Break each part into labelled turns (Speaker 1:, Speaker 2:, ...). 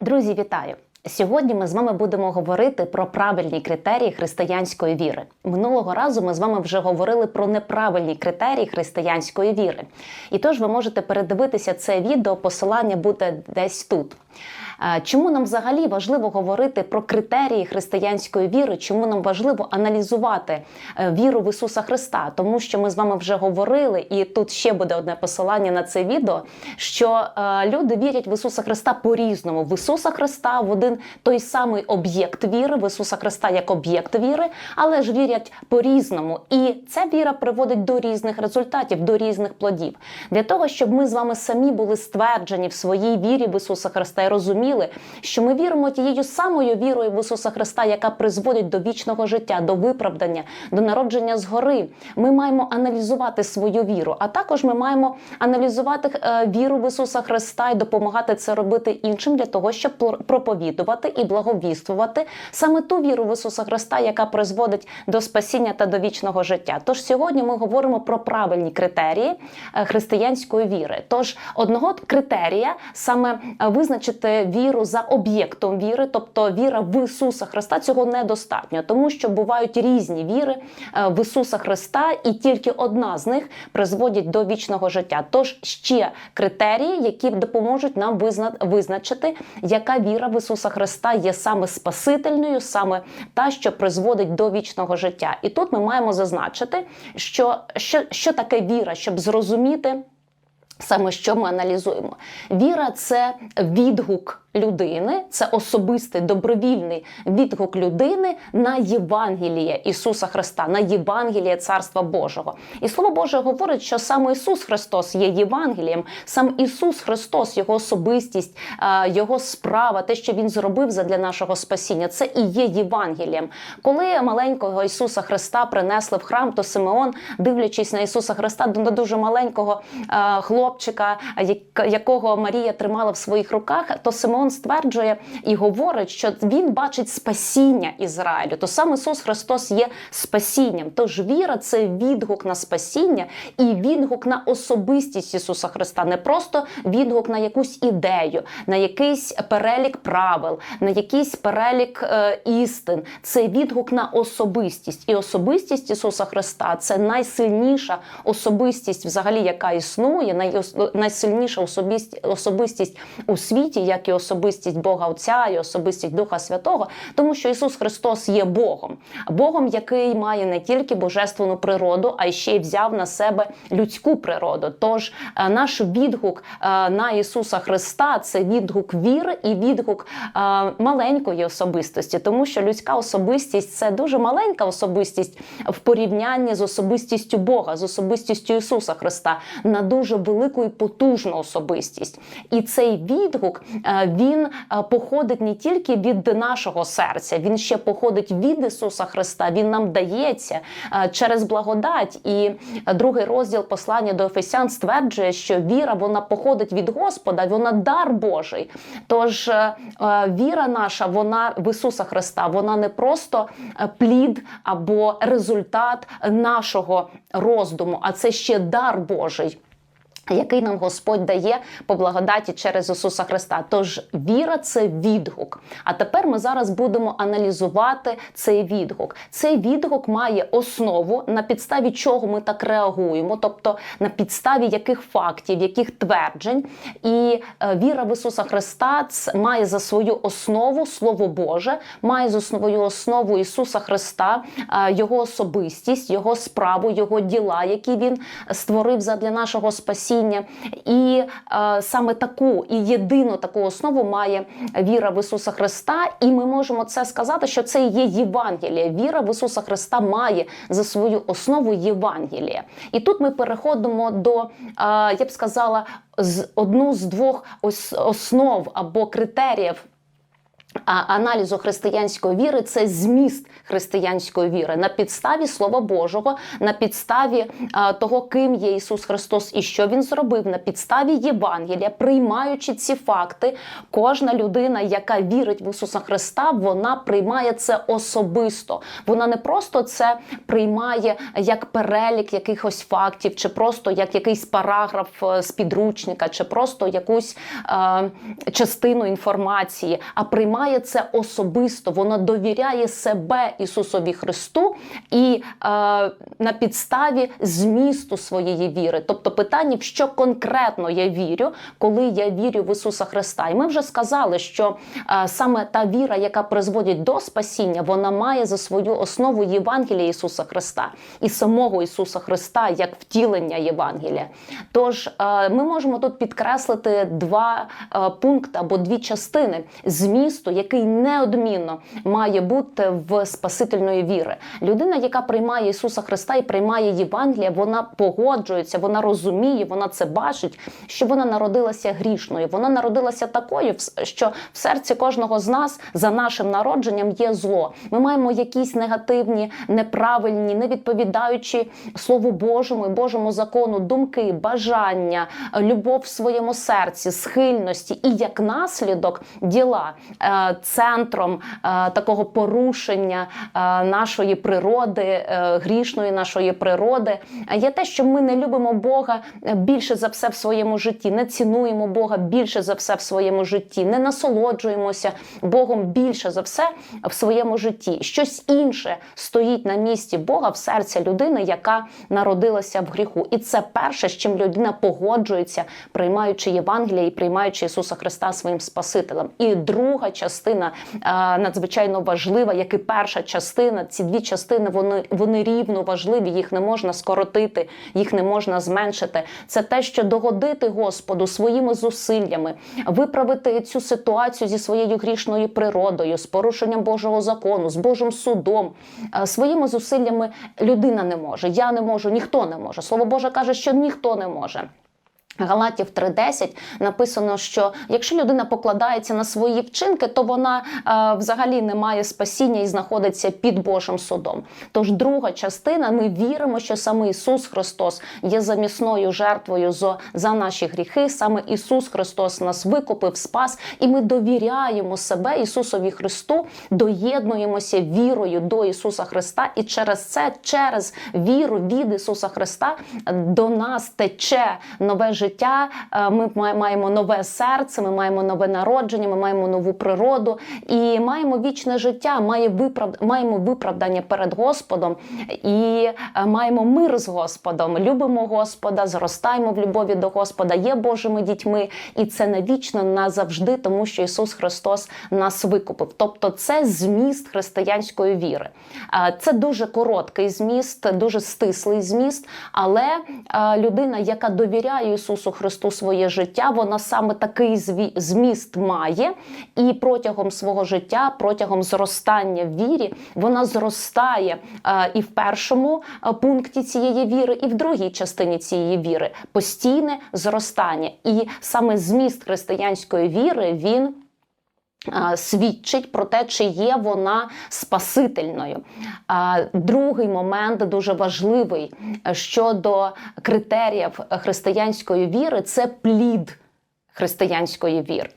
Speaker 1: Друзі, вітаю! Сьогодні ми з вами будемо говорити про правильні критерії християнської віри. Минулого разу ми з вами вже говорили про неправильні критерії християнської віри. І тож ви можете передивитися це відео, посилання буде десь тут. Чому нам взагалі важливо говорити про критерії християнської віри? Чому нам важливо аналізувати е, віру в Ісуса Христа? Тому що ми з вами вже говорили, і тут ще буде одне посилання на це відео, що е, люди вірять в Ісуса Христа по-різному. В Ісуса Христа в один той самий об'єкт віри, в Ісуса Христа як об'єкт віри, але ж вірять по-різному. І ця віра приводить до різних результатів, до різних плодів. Для того, щоб ми з вами самі були стверджені в своїй вірі в Ісуса Христа і розуміли, що ми віримо тією самою вірою в Ісуса Христа, яка призводить до вічного життя, до виправдання, до народження згори. Ми маємо аналізувати свою віру, а також ми маємо аналізувати е, віру в Ісуса Христа і допомагати це робити іншим для того, щоб пр- проповідувати і благовіствувати саме ту віру в Ісуса Христа, яка призводить до спасіння та до вічного життя. Тож сьогодні ми говоримо про правильні критерії е, християнської віри. Тож одного критерія саме е, визначити віру за об'єктом віри, тобто віра в Ісуса Христа, цього недостатньо, тому що бувають різні віри е, в Ісуса Христа, і тільки одна з них призводить до вічного життя. Тож ще критерії, які допоможуть нам визначити, яка віра в Ісуса Христа є саме спасительною, саме та, що призводить до вічного життя. І тут ми маємо зазначити, що, що, що таке віра, щоб зрозуміти. Саме що ми аналізуємо. Віра це відгук людини, це особистий добровільний відгук людини на Євангеліє Ісуса Христа, на Євангеліє Царства Божого. І Слово Боже говорить, що саме Ісус Христос є Євангелієм, сам Ісус Христос, Його особистість, е, Його справа, те, що Він зробив задля нашого спасіння, це і є Євангелієм. Коли маленького Ісуса Христа принесли в храм, то Симеон, дивлячись на Ісуса Христа, до дуже маленького е, хлопчика, якого Марія тримала в своїх руках, то Симеон стверджує і говорить, що він бачить спасіння Ізраїлю. То сам Ісус Христос є спасінням. Тож віра це відгук на спасіння і відгук на особистість Ісуса Христа, не просто відгук на якусь ідею, на якийсь перелік правил, на якийсь перелік е, істин. Це відгук на особистість. І особистість Ісуса Христа це найсильніша особистість, взагалі, яка існує, найсильніша особистість у світі, як і особистість Бога Отця, і особистість Духа Святого, тому що Ісус Христос є Богом, Богом, який має не тільки божественну природу, а ще й взяв на себе людську природу. Тож е, наш відгук е, на Ісуса Христа це відгук віри і відгук е, маленької особистості, тому що людська особистість це дуже маленька особистість в порівнянні з особистістю Бога, з особистістю Ісуса Христа на дуже велику і потужну особистість. І цей відгук він е, походить не тільки від нашого серця, він ще походить від Ісуса Христа. Він нам дається е, через благодать. І другий розділ послання до Ефесян стверджує, що віра вона походить від Господа, вона дар Божий. Тож е, е, віра наша, вона в Ісуса Христа, вона не просто е, плід або результат нашого роздуму, а це ще дар Божий. Який нам Господь дає по благодаті через Ісуса Христа. Тож віра це відгук. А тепер ми зараз будемо аналізувати цей відгук. Цей відгук має основу, на підставі чого ми так реагуємо, тобто на підставі яких фактів, яких тверджень. І е, віра в Ісуса Христа має за свою основу Слово Боже, має за свою основу Ісуса Христа, е, Його особистість, Його справу, Його діла, які Він створив задля нашого спасіння. І е, саме таку і єдину таку основу має віра в Ісуса Христа. І ми можемо це сказати, що це є Євангеліє. Віра в Ісуса Христа має за свою основу Євангеліє. І тут ми переходимо до, е, я б сказала, з одну з двох ос- основ або критеріїв аналізу християнської віри це зміст християнської віри на підставі Слова Божого, на підставі того, ким є Ісус Христос і що Він зробив, на підставі Євангелія, приймаючи ці факти, кожна людина, яка вірить в Ісуса Христа, вона приймає це особисто. Вона не просто це приймає як перелік якихось фактів, чи просто як якийсь параграф е, з підручника, чи просто якусь е, частину інформації, а приймає це особисто. Вона довіряє себе Ісусові Христу і е, на підставі змісту своєї віри. Тобто питання, в що конкретно я вірю, коли я вірю в Ісуса Христа. І ми вже сказали, що е, саме та віра, яка призводить до спасіння, вона має за свою основу Євангелія Ісуса Христа і самого Ісуса Христа як втілення Євангелія. Тож е, ми можемо тут підкреслити два е, пункти або дві частини змісту, який неодмінно має бути в спасительної віри. Людина, яка приймає Ісуса Христа і приймає Євангелія, вона погоджується, вона розуміє, вона це бачить, що вона народилася грішною. Вона народилася такою, що в серці кожного з нас за нашим народженням є зло. Ми маємо якісь негативні, неправильні, не відповідаючи Слову Божому і Божому закону, думки, бажання, любов в своєму серці, схильності і як наслідок діла Е, центром е, такого порушення е, нашої природи, грішної нашої природи, є те, що ми не любимо Бога більше за все в своєму житті, не цінуємо Бога більше за все в своєму житті, не насолоджуємося Богом більше за все в своєму житті. Щось інше стоїть на місці Бога в серці людини, яка народилася в гріху. І це перше, з чим людина погоджується, приймаючи Євангелія і приймаючи Ісуса Христа своїм Спасителем. І друга частина надзвичайно важлива, як і перша частина. Ці дві частини вони, вони рівно важливі, їх не можна скоротити, їх не можна зменшити. Це те, що догодити Господу своїми зусиллями, виправити цю ситуацію зі своєю грішною природою, з порушенням Божого закону, з Божим судом. Своїми зусиллями людина не може. Я не можу, ніхто не може. Слово Боже каже, що ніхто не може. Галатів 3.10 написано, що якщо людина покладається на свої вчинки, то вона е, взагалі не має спасіння і знаходиться під Божим судом. Тож друга частина, ми віримо, що саме Ісус Христос є замісною жертвою за, наші гріхи. Саме Ісус Христос нас викупив, спас, і ми довіряємо себе Ісусові Христу, доєднуємося вірою до Ісуса Христа, і через це, через віру від Ісуса Христа, до нас тече нове життя життя. Е, ми маємо нове серце, ми маємо нове народження, ми маємо нову природу і маємо вічне життя, маємо виправдання перед Господом і е, маємо мир з Господом. Любимо Господа, зростаємо в любові до Господа, є Божими дітьми, і це не вічно назавжди, тому що Ісус Христос нас викупив. Тобто, це зміст християнської віри. Е, це дуже короткий зміст, дуже стислий зміст, але людина, яка довіряє Ісусу. Ісусу Христу своє життя, вона саме такий зміст має, і протягом свого життя, протягом зростання в вірі, вона зростає е, і в першому е, пункті цієї віри, і в другій частині цієї віри постійне зростання. І саме зміст християнської віри він. Е, свідчить про те, чи є вона спасительною. Другий момент дуже важливий щодо критеріїв християнської віри це плід християнської віри.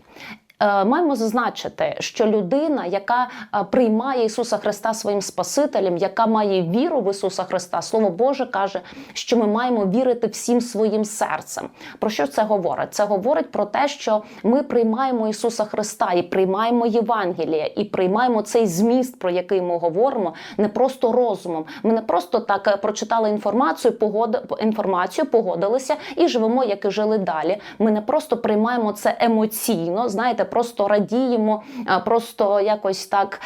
Speaker 1: Е, маємо зазначити, що людина, яка е, приймає Ісуса Христа своїм Спасителем, яка має віру в Ісуса Христа, Слово Боже каже, що ми маємо вірити всім своїм серцем. Про що це говорить? Це говорить про те, що ми приймаємо Ісуса Христа і приймаємо Євангелія, і приймаємо цей зміст, про який ми говоримо, не просто розумом. Ми не просто так е, прочитали інформацію, погоди, інформацію, погодилися і живемо, як і жили далі. Ми не просто приймаємо це емоційно, знаєте просто радіємо, просто якось так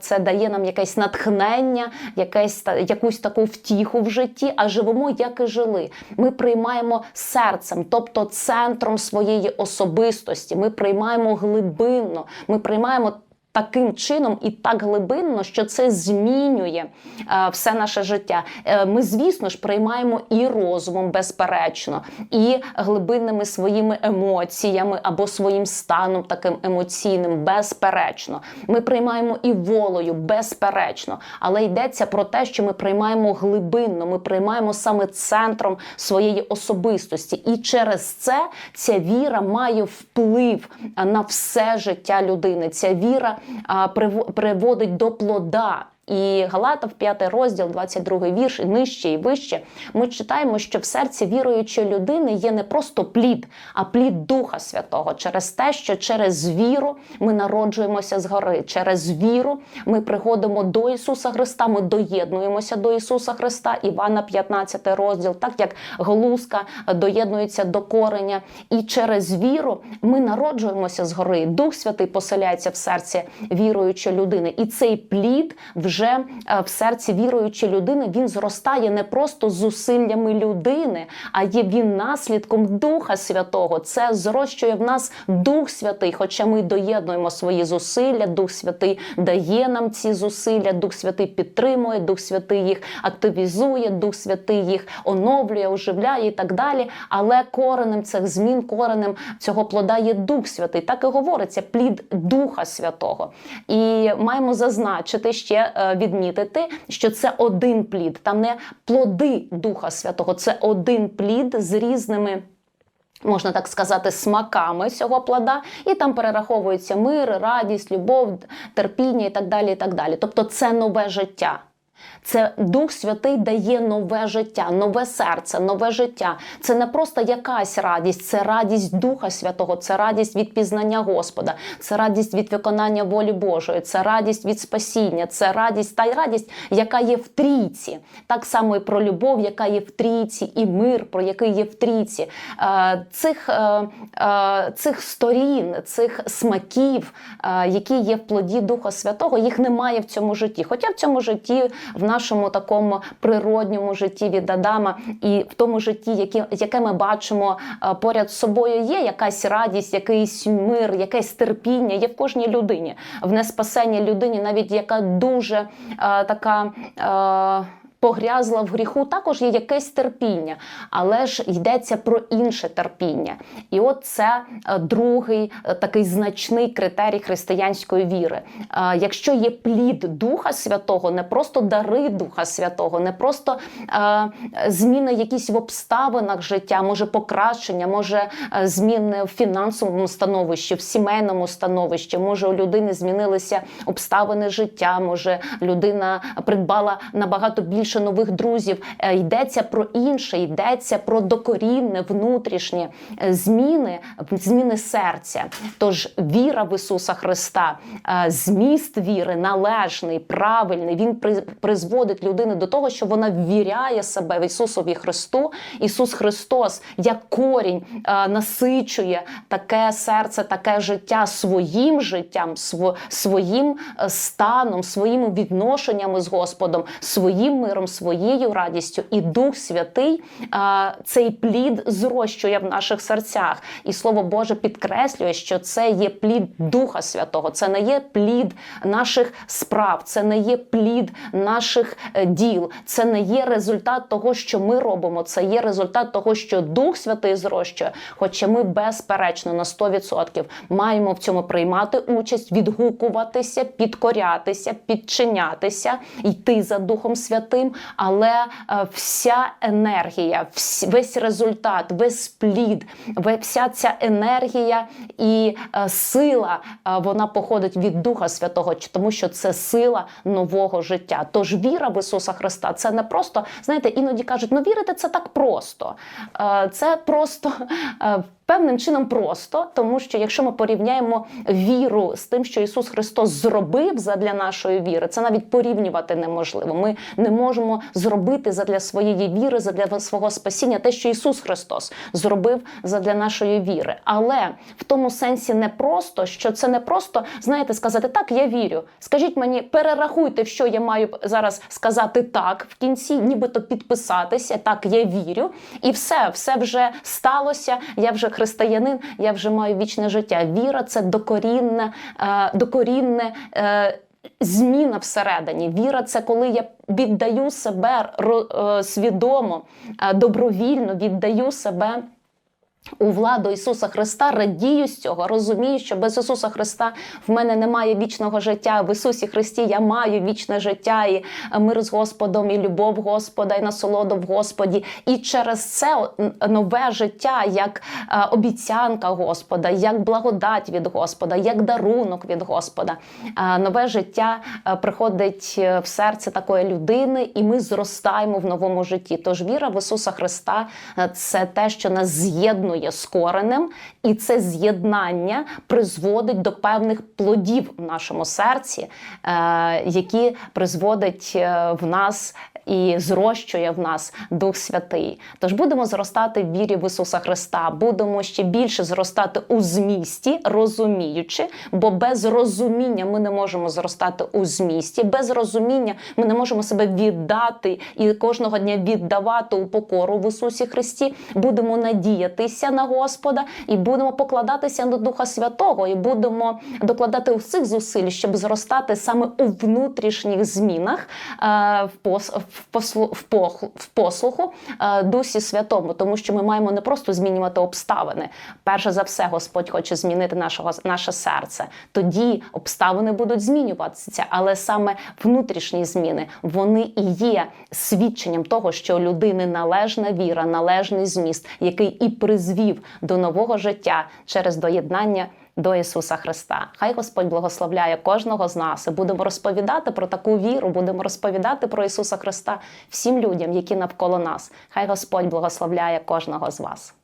Speaker 1: це дає нам якесь натхнення, якесь якусь таку втіху в житті, а живемо, як і жили. Ми приймаємо серцем, тобто центром своєї особистості. Ми приймаємо глибинно, ми приймаємо таким чином і так глибинно, що це змінює е, все наше життя. Е, Ми, звісно ж, приймаємо і розумом, безперечно, і глибинними своїми емоціями або своїм станом таким емоційним, безперечно. Ми приймаємо і волею, безперечно. Але йдеться про те, що ми приймаємо глибинно, ми приймаємо саме центром своєї особистості. І через це ця віра має вплив на все життя людини. Ця віра приводить до плода. І Галатов, 5 розділ, 22 вірш, і нижче і вище. Ми читаємо, що в серці віруючої людини є не просто плід, а плід Духа Святого через те, що через віру ми народжуємося згори. Через віру ми приходимо до Ісуса Христа, ми доєднуємося до Ісуса Христа. Івана 15 розділ, так як голузка доєднується до кореня. І через віру ми народжуємося згори. Дух Святий поселяється в серці віруючої людини. І цей плід вже е, в серці віруючої людини він зростає не просто зусиллями людини, а є він наслідком Духа Святого. Це зрощує в нас Дух Святий. Хоча ми доєднуємо свої зусилля, Дух Святий дає нам ці зусилля, Дух Святий підтримує, Дух Святий їх активізує, Дух Святий їх оновлює, оживляє і так далі. Але коренем цих змін, коренем цього плода є Дух Святий. Так і говориться, плід Духа Святого. І маємо зазначити ще е, відмітити, що це один плід, там не плоди Духа Святого, це один плід з різними. Можна так сказати, смаками цього плода, і там перераховується мир, радість, любов, терпіння і так далі. і так далі. Тобто це нове життя. Це Дух Святий дає нове життя, нове серце, нове життя. Це не просто якась радість, це радість Духа Святого, це радість від пізнання Господа, це радість від виконання волі Божої, це радість від спасіння, це радість та й радість, яка є в трійці. Так само і про любов, яка є в трійці, і мир, про який є в трійці. Е, Цих, е, е, цих сторін, цих смаків, які є в плоді Духа Святого, їх немає в цьому житті. Хоча в цьому житті в нашому такому природньому житті від Адама і в тому житті, яке, яке ми бачимо е, поряд з собою, є якась радість, якийсь мир, якесь терпіння, є в кожній людині, в неспасенній людині, навіть яка дуже е, така. Е, Погрязла в гріху, також є якесь терпіння, але ж йдеться про інше терпіння. І от це е, другий е, такий значний критерій християнської віри. Е, Якщо є плід Духа Святого, не просто дари Духа Святого, не просто зміни якісь в обставинах життя, може покращення, може зміни в фінансовому становищі, в сімейному становищі, може у людини змінилися обставини життя, може людина придбала набагато більше нових друзів. Е, Йдеться про інше, йдеться про докорінне, внутрішнє е, зміни, зміни серця. Тож віра в Ісуса Христа, е, зміст віри належний, правильний, він призводить людину до того, що вона ввіряє себе в Ісусові Христу. Ісус Христос як корінь насичує таке серце, таке життя своїм життям, своїм станом, своїми відношеннями з Господом, своїм миром, своєю радістю. І Дух Святий цей плід зрощує в наших серцях. І Слово Боже підкреслює, що це є плід Духа Святого, це не є плід наших справ, це не є плід наших е, діл, це не є результат того, що ми робимо. Це є результат того, що Дух Святий зрощує. Хоча ми безперечно на 100% маємо в цьому приймати участь, відгукуватися, підкорятися, підчинятися, йти за Духом Святим. Але е, вся енергія, весь результат, весь плід, вся ця енергія і е, сила, е, вона походить від Духа Святого, тому що це сила нового життя. Тож віра в Ісуса Христа це не просто, знаєте, іноді кажуть, ну вірити це так просто. Це просто певним чином просто, тому що якщо ми порівняємо віру з тим, що Ісус Христос зробив задля нашої віри, це навіть порівнювати неможливо. Ми не можемо зробити задля своєї віри, задля свого спасіння, те, що Ісус Христос зробив задля нашої віри. Але в тому сенсі не просто, що це не просто, знаєте, сказати так, я вірю. Скажіть мені, перерахуйте, що я маю зараз сказати так в кінці, нібито підписатися. Так, я вірю, і все, все вже сталося. Я вже християнин, я вже маю вічне життя. Віра це докорінне, е, докорінне. е, Зміна всередині. Віра це коли я віддаю себе е, свідомо, добровільно віддаю себе. У владу Ісуса Христа радію з цього, розумію, що без Ісуса Христа в мене немає вічного життя. В Ісусі Христі я маю вічне життя і мир з Господом, і любов Господа, і насолоду в Господі. І через це нове життя, як е, обіцянка Господа, як благодать від Господа, як дарунок від Господа. Е, Нове життя е, приходить е, в серце такої людини, і ми зростаємо в новому житті. Тож віра в Ісуса Христа е, це те, що нас з'єднує з скореним, і це з'єднання призводить до певних плодів в нашому серці, е, які призводить е, в нас і зрощує в нас Дух Святий. Тож будемо зростати в вірі в Ісуса Христа, будемо ще більше зростати у змісті, розуміючи, бо без розуміння ми не можемо зростати у змісті, без розуміння ми не можемо себе віддати і кожного дня віддавати у покору в Ісусі Христі. Будемо надіятися на Господа і будемо покладатися на Духа Святого, і будемо докладати усіх зусиль, щоб зростати саме у внутрішніх змінах е, в в послуху е, Дусі Святому, тому що ми маємо не просто змінювати обставини. Перше за все, Господь хоче змінити нашого наше серце. Тоді обставини будуть змінюватися, але саме внутрішні зміни вони і є свідченням того, що у людини належна віра, належний зміст, який і призвів до нового життя через доєднання. До Ісуса Христа. Хай Господь благословляє кожного з нас. І будемо розповідати про таку віру, будемо розповідати про Ісуса Христа всім людям, які навколо нас. Хай Господь благословляє кожного з вас.